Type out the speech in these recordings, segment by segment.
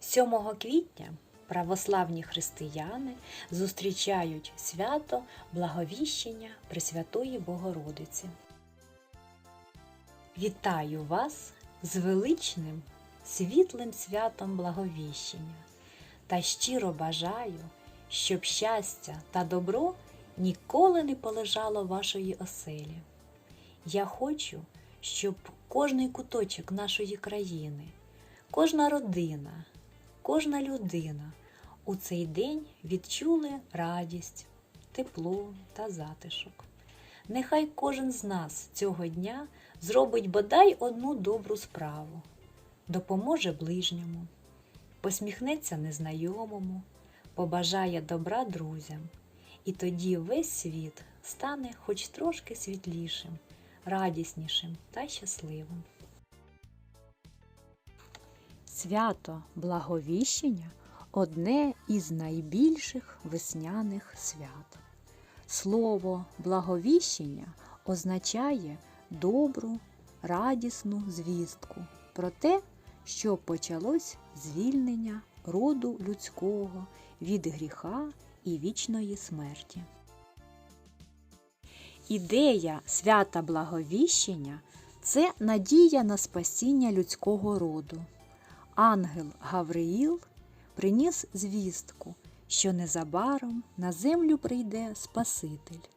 7 квітня православні християни зустрічають свято Благовіщення Пресвятої Богородиці. Вітаю вас з величним світлим святом Благовіщення та щиро бажаю, щоб щастя та добро ніколи не полежало вашої оселі. Я хочу, щоб кожний куточок нашої країни, кожна родина, кожна людина у цей день відчули радість, тепло та затишок. Нехай кожен з нас цього дня зробить бодай одну добру справу, допоможе ближньому, посміхнеться незнайомому, побажає добра друзям, і тоді весь світ стане хоч трошки світлішим, радіснішим та щасливим. Свято Благовіщення одне із найбільших весняних свят. Слово благовіщення означає добру, радісну звістку про те, що почалось звільнення роду людського від гріха і вічної смерті. Ідея свята Благовіщення це надія на спасіння людського роду. Ангел Гавриїл приніс звістку, що незабаром на землю прийде Спаситель.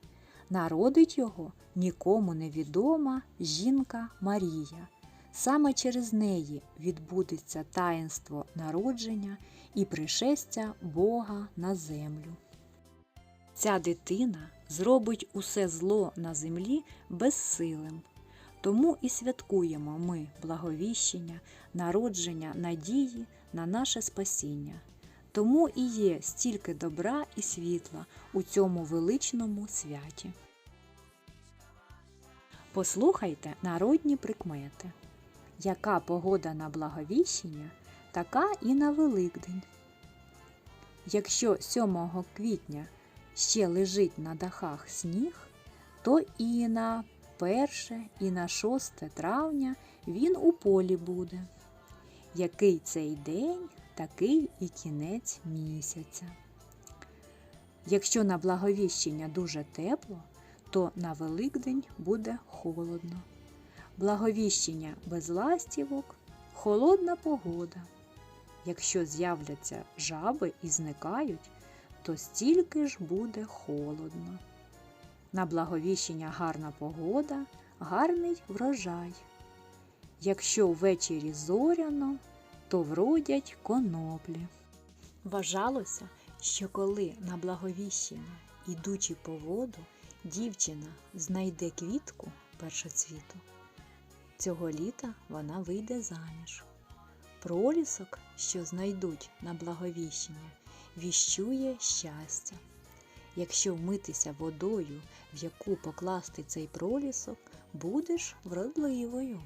Народить його нікому невідома жінка Марія. Саме через неї відбудеться таїнство народження і пришестя Бога на землю. Ця дитина зробить усе зло на землі безсилим. Тому і святкуємо ми благовіщення, народження надії на наше спасіння. Тому і є стільки добра і світла у цьому величному святі. Послухайте народні прикмети. Яка погода на благовіщення, така і на Великдень. Якщо 7 квітня ще лежить на дахах сніг, то і на 1 і на 6 травня він у полі буде. Який цей день, такий і кінець місяця. Якщо на благовіщення дуже тепло, то на Великдень буде холодно. Благовіщення без ластівок холодна погода. Якщо з'являться жаби і зникають, то стільки ж буде холодно. На благовіщення гарна погода, гарний врожай. Якщо ввечері зоряно, то вродять коноплі. Вважалося, що коли на благовіщення, ідучи по воду, дівчина знайде квітку першоцвіту, цього літа вона вийде заміж. Пролісок, що знайдуть на благовіщення, віщує щастя. Якщо вмитися водою, в яку покласти цей пролісок, будеш вродливою.